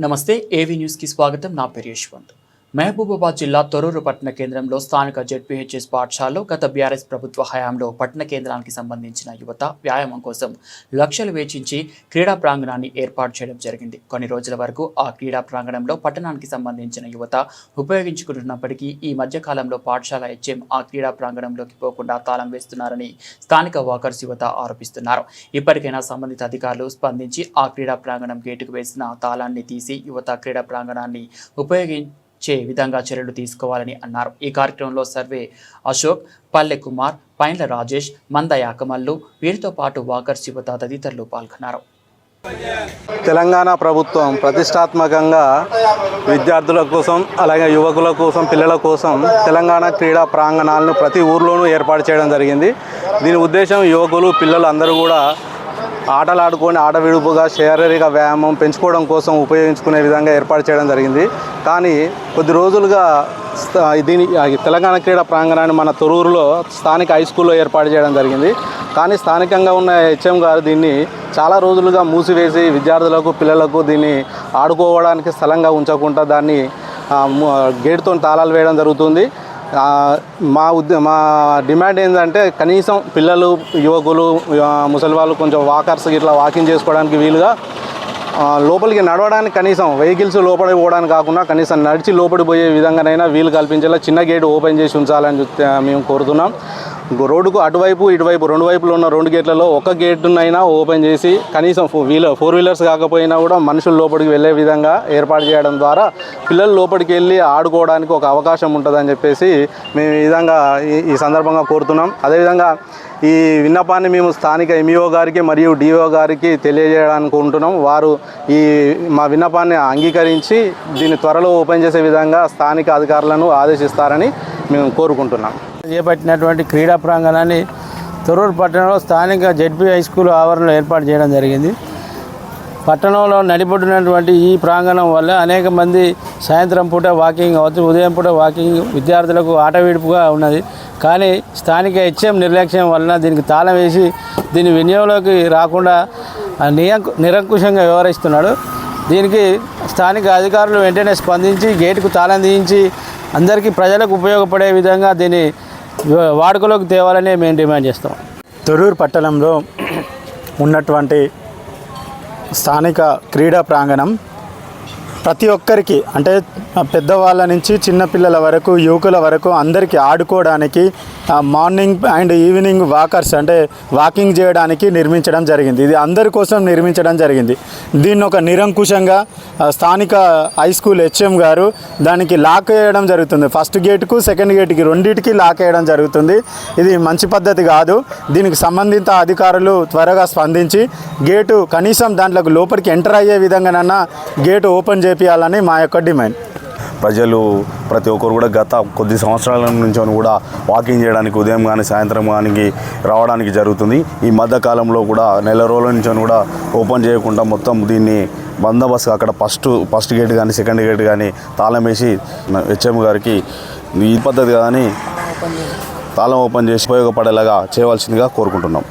నమస్తే ఏవీ న్యూస్కి స్వాగతం. నా పేరు యశ్వంత్. మహబూబాబాద్ జిల్లా తొరూరు పట్టణ కేంద్రంలో స్థానిక జెడ్పీహెచ్ఎస్ పాఠశాలలో గత బీఆర్ఎస్ ప్రభుత్వ హయాంలో పట్టణ కేంద్రానికి సంబంధించిన యువత వ్యాయామం కోసం లక్షలు వేచించి క్రీడా ప్రాంగణాన్ని ఏర్పాటు చేయడం జరిగింది. కొన్ని రోజుల వరకు ఆ క్రీడా ప్రాంగణంలో పట్టణానికి సంబంధించిన యువత ఉపయోగించుకుంటున్నప్పటికీ ఈ మధ్యకాలంలో పాఠశాల హెచ్ఎం ఆ క్రీడా ప్రాంగణంలోకి పోకుండా తాళం వేస్తున్నారని స్థానిక వాకర్స్ యువత ఆరోపిస్తున్నారు. ఇప్పటికైనా సంబంధిత అధికారులు స్పందించి ఆ క్రీడా ప్రాంగణం గేటుకు వేసిన తాళాన్ని తీసి యువత క్రీడా ప్రాంగణాన్ని ఉపయోగించే విధంగా చర్యలు తీసుకోవాలని అన్నారు. ఈ కార్యక్రమంలో సర్వే అశోక్ పల్లె కుమార్ పైన్ల రాజేష్ మంద యాకమల్లు వీరితో పాటు వాకర్ శివత తదితరులు పాల్గొన్నారు. తెలంగాణ ప్రభుత్వం ప్రతిష్టాత్మకంగా విద్యార్థుల కోసం అలాగే యువకుల కోసం పిల్లల కోసం తెలంగాణ క్రీడా ప్రాంగణాలను ప్రతి ఊర్లోనూ ఏర్పాటు చేయడం జరిగింది. దీని ఉద్దేశం యువకులు పిల్లలు అందరూ కూడా ఆటలు ఆడుకొని ఆట విడుపుగా శారీరక వ్యాయామం పెంచుకోవడం కోసం ఉపయోగించుకునే విధంగా ఏర్పాటు చేయడం జరిగింది. కానీ కొద్ది రోజులుగా దీని తెలంగాణ క్రీడా ప్రాంగణాన్ని మన తొరూరులో స్థానిక హై స్కూల్లో ఏర్పాటు చేయడం జరిగింది. కానీ స్థానికంగా ఉన్న హెచ్ఎం గారు దీన్ని చాలా రోజులుగా మూసివేసి విద్యార్థులకు పిల్లలకు దీన్ని ఆడుకోవడానికి స్థలంగా ఉంచకుండా దాన్ని ఆ, గేటుతో తాళాలు వేయడం జరుగుతుంది. మా ఉద్య మా డిమాండ్ ఏంటంటే కనీసం పిల్లలు యువకులు ముసలి వాళ్ళు కొంచెం వాకర్స్ ఇట్లా వాకింగ్ చేసుకోవడానికి వీలుగా లోపలికి నడవడానికి కనీసం వెహికల్స్ లోపలికి పోవడానికి కాకుండా కనీసం నడిచి లోపలి పోయే విధంగానైనా వీలు కల్పించేలా చిన్న గేట్ ఓపెన్ చేసి ఉంచాలని చెప్తే మేము కోరుతున్నాం. రోడ్డుకు అటువైపు ఇటువైపు రెండు వైపులో ఉన్న రెండు గేట్లలో ఒక గేటునైనా ఓపెన్ చేసి కనీసం ఫో వీలర్ ఫోర్ వీలర్స్ కాకపోయినా కూడా మనుషులు లోపలికి వెళ్ళే విధంగా ఏర్పాటు చేయడం ద్వారా పిల్లలు లోపలికి వెళ్ళి ఆడుకోవడానికి ఒక అవకాశం ఉంటుందని చెప్పేసి మేము ఈ విధంగా ఈ- ఈ సందర్భంగా కోరుతున్నాం. అదేవిధంగా ఈ విన్నపాన్ని మేము స్థానిక ఎంఈఓ గారికి మరియు డిఓ గారికి తెలియజేయడానికి ఉంటున్నాం. వారు ఈ మా విన్నపాన్ని అంగీకరించి దీన్ని త్వరలో ఓపెన్ చేసే విధంగా స్థానిక అధికారులను ఆదేశిస్తారని మేము కోరుకుంటున్నాం. చేపట్టినటువంటి క్రీడా ప్రాంగణాన్ని తొర్రూరు పట్టణంలో స్థానిక జెడ్పీ హై స్కూల్ ఆవరణలో ఏర్పాటు చేయడం జరిగింది. పట్టణంలో నడిపడినటువంటి ఈ ప్రాంగణం వల్ల అనేక మంది సాయంత్రం పూట వాకింగ్ అవచ్చు ఉదయం పూట వాకింగ్ విద్యార్థులకు ఆట విడుపుగా ఉన్నది. కానీ స్థానిక హెచ్ఎం నిర్లక్ష్యం వలన దీనికి తాళం వేసి దీని వినియోగంలోకి రాకుండా నియంకు నిరంకుశంగా వ్యవహరిస్తున్నాడు. దీనికి స్థానిక అధికారులు వెంటనే స్పందించి గేటుకు తాళం తీయించి అందరికీ ప్రజలకు ఉపయోగపడే విధంగా దీన్ని వాడుకలోకి తేవాలని మేము డిమాండ్ చేస్తాం. తొరూరు పట్టణంలో ఉన్నటువంటి స్థానిక క్రీడా ప్రాంగణం ప్రతి ఒక్కరికి అంటే పెద్దవాళ్ళ నుంచి చిన్నపిల్లల వరకు యువకుల వరకు అందరికీ ఆడుకోవడానికి మార్నింగ్ అండ్ ఈవినింగ్ వాకర్స్ అంటే వాకింగ్ చేయడానికి నిర్మించడం జరిగింది. ఇది అందరి కోసం నిర్మించడం జరిగింది. దీన్ని ఒక నిరంకుశంగా స్థానిక హై స్కూల్ హెచ్ఎం గారు దానికి లాక్ వేయడం జరుగుతుంది. ఫస్ట్ గేట్కు సెకండ్ గేట్కి రెండింటికి లాక్ వేయడం జరుగుతుంది. ఇది మంచి పద్ధతి కాదు. దీనికి సంబంధిత అధికారులు త్వరగా స్పందించి గేటు కనీసం దాంట్లోకి లోపలికి ఎంటర్ అయ్యే విధంగానన్నా గేటు ఓపెన్ చేపియాలని మా యొక్క డిమాండ్. ప్రజలు ప్రతి ఒక్కరు కూడా గత కొద్ది సంవత్సరాల నుంచి కూడా వాకింగ్ చేయడానికి ఉదయం కానీ సాయంత్రం కానీ రావడానికి జరుగుతుంది. ఈ మధ్యకాలంలో కూడా నెల రోజుల నుంచి కూడా ఓపెన్ చేయకుండా మొత్తం దీన్ని బందోబస్తు అక్కడ ఫస్ట్ ఫస్ట్ గేట్ కానీ సెకండ్ గేట్ కానీ తాళం వేసి హెచ్ఎం గారికి ఈ పద్ధతి కానీ తాళం ఓపెన్ చేసి ఉపయోగపడేలాగా చేయవలసిందిగా కోరుకుంటున్నాం.